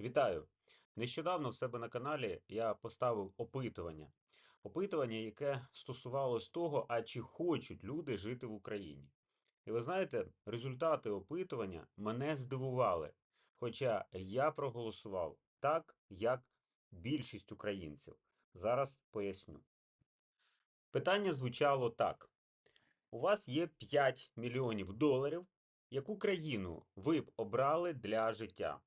Вітаю! Нещодавно в себе на каналі я поставив опитування. Опитування, яке стосувалось того, а чи хочуть люди жити в Україні. І ви знаєте, результати опитування мене здивували. Хоча я проголосував так, як більшість українців. Зараз поясню. Питання звучало так: у вас є 5 мільйонів доларів. Яку країну ви б обрали для життя?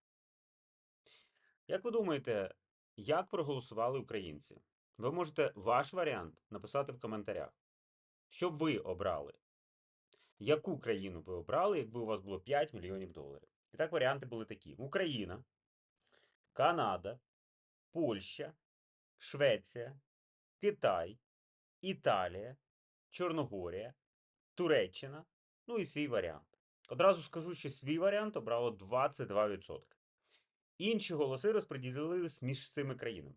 Як ви думаєте, як проголосували українці? Ви можете ваш варіант написати в коментарях. Що ви обрали? Яку країну ви обрали, якби у вас було 5 мільйонів доларів? І так варіанти були такі: Україна, Канада, Польща, Швеція, Китай, Італія, Чорногорія, Туреччина, ну і свій варіант. Одразу скажу, що свій варіант обрало 22%. Інші голоси розподілились між цими країнами.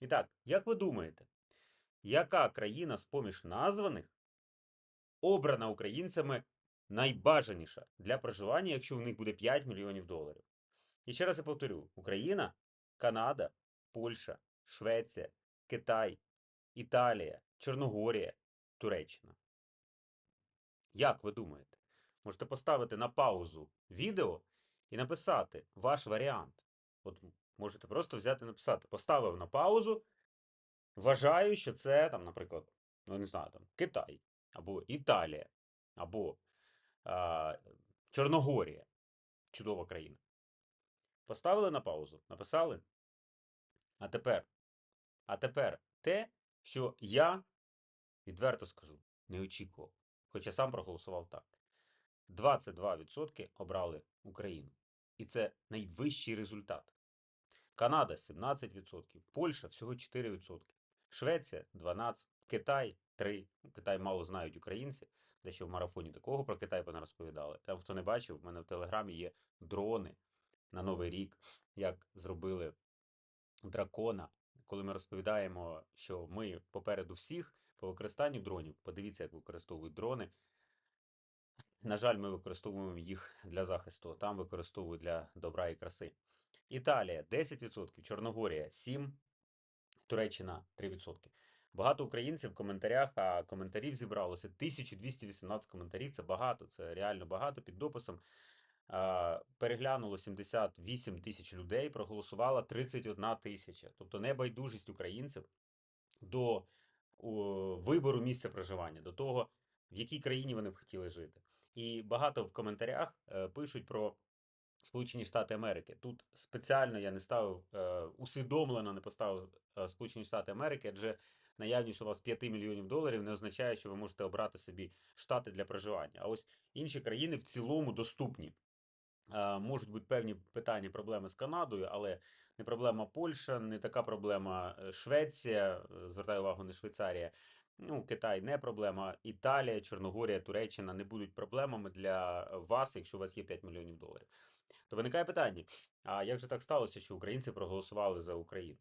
І так, як ви думаєте, яка країна з поміж названих обрана українцями найбажаніша для проживання, якщо у них буде 5 мільйонів доларів? І ще раз я повторю: Україна, Канада, Польща, Швеція, Китай, Італія, Чорногорія, Туреччина. Як ви думаєте? Можете поставити на паузу відео і написати ваш варіант. От можете просто взяти і написати. Поставив на паузу. Вважаю, що це, там, наприклад, ну не знаю, там, Китай, або Італія, або а, Чорногорія. Чудова країна. Поставили на паузу, написали. А тепер, а тепер те, що я відверто скажу, не очікував. Хоча сам проголосував так. 22% обрали Україну. І це найвищий результат. Канада 17%, Польща всього 4%, Швеція 12%, Китай 3%. Ну, Китай мало знають українці, дещо в марафоні такого про Китай вона розповідали. Там, хто не бачив, в мене в Телеграмі є дрони на Новий рік, як зробили дракона. Коли ми розповідаємо, що ми попереду всіх по використанню дронів, подивіться, як використовують дрони. На жаль, ми використовуємо їх для захисту, там використовують для добра і краси. Італія 10%, Чорногорія 7%, Туреччина 3%. Багато українців в коментарях, а коментарів зібралося 1218 коментарів. Це багато, це реально багато. Під дописом переглянуло 78 тисяч людей, проголосувала 31 тисяча. Тобто небайдужість українців до вибору місця проживання, до того, в якій країні вони б хотіли жити. І багато в коментарях е, пишуть про Сполучені Штати Америки. Тут спеціально я не ставив е, усвідомлено не поставив е, Сполучені Штати Америки, адже наявність у вас 5 мільйонів доларів не означає, що ви можете обрати собі штати для проживання. А ось інші країни в цілому доступні. Можуть бути певні питання, проблеми з Канадою, але не проблема Польща, не така проблема Швеція. Звертаю увагу, не Швейцарія. Ну, Китай не проблема. Італія, Чорногорія, Туреччина не будуть проблемами для вас, якщо у вас є 5 мільйонів доларів. То виникає питання: а як же так сталося, що українці проголосували за Україну?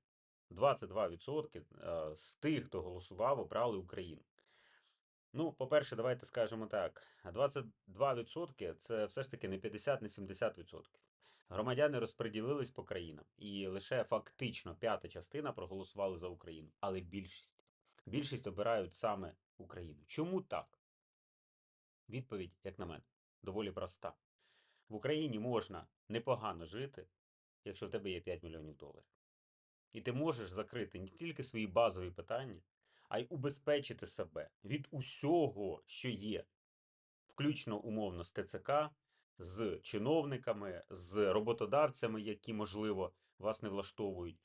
22% е, з тих, хто голосував, обрали Україну. Ну, по-перше, давайте скажемо так: 22% це все ж таки не 50, не 70%. Громадяни розподілились по країнам, і лише фактично п'ята частина проголосували за Україну, але більшість. Більшість обирають саме Україну. Чому так? Відповідь, як на мене, доволі проста. В Україні можна непогано жити, якщо в тебе є 5 мільйонів доларів. І ти можеш закрити не тільки свої базові питання, а й убезпечити себе від усього, що є, включно умовно з ТЦК, з чиновниками, з роботодавцями, які, можливо, вас не влаштовують.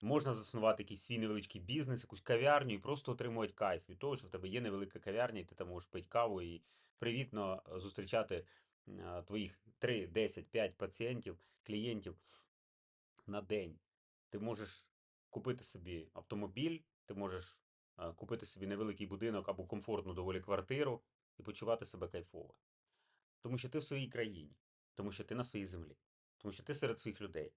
Можна заснувати якийсь свій невеличкий бізнес, якусь кав'ярню і просто отримувати кайф від того, що в тебе є невелика кав'ярня, і ти там можеш пити каву і привітно е, зустрічати е, твоїх 3, 10, 5 пацієнтів, клієнтів на день. Ти можеш купити собі автомобіль, ти можеш е, купити собі невеликий будинок або комфортну доволі квартиру і почувати себе кайфово. Тому що ти в своїй країні, тому що ти на своїй землі, тому що ти серед своїх людей.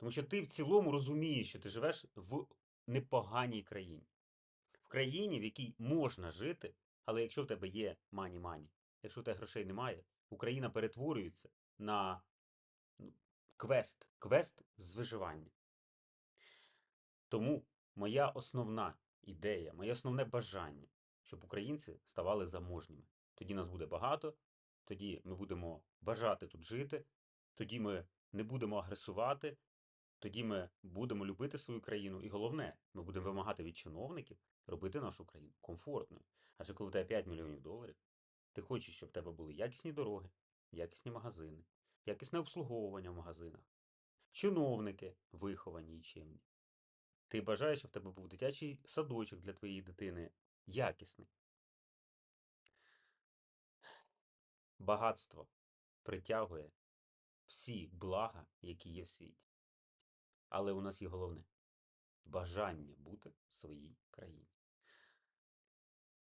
Тому що ти в цілому розумієш, що ти живеш в непоганій країні. В країні, в якій можна жити, але якщо в тебе є мані-мані, якщо в тебе грошей немає, Україна перетворюється на ну, квест, квест з виживання. Тому моя основна ідея, моє основне бажання, щоб українці ставали заможніми. Тоді нас буде багато, тоді ми будемо бажати тут жити, тоді ми не будемо агресувати, тоді ми будемо любити свою країну. І головне, ми будемо вимагати від чиновників робити нашу країну комфортною. Адже коли у тебе 5 мільйонів доларів, ти хочеш, щоб в тебе були якісні дороги, якісні магазини, якісне обслуговування в магазинах, чиновники виховані і чимні. Ти бажаєш, щоб в тебе був дитячий садочок для твоєї дитини якісний. Багатство притягує всі блага, які є в світі. Але у нас є головне бажання бути в своїй країні.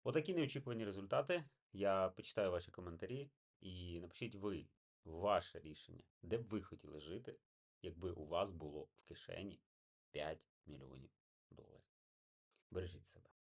Отакі неочікувані результати. Я почитаю ваші коментарі і напишіть ви ваше рішення, де б ви хотіли жити, якби у вас було в кишені 5 мільйонів доларів. Бережіть себе.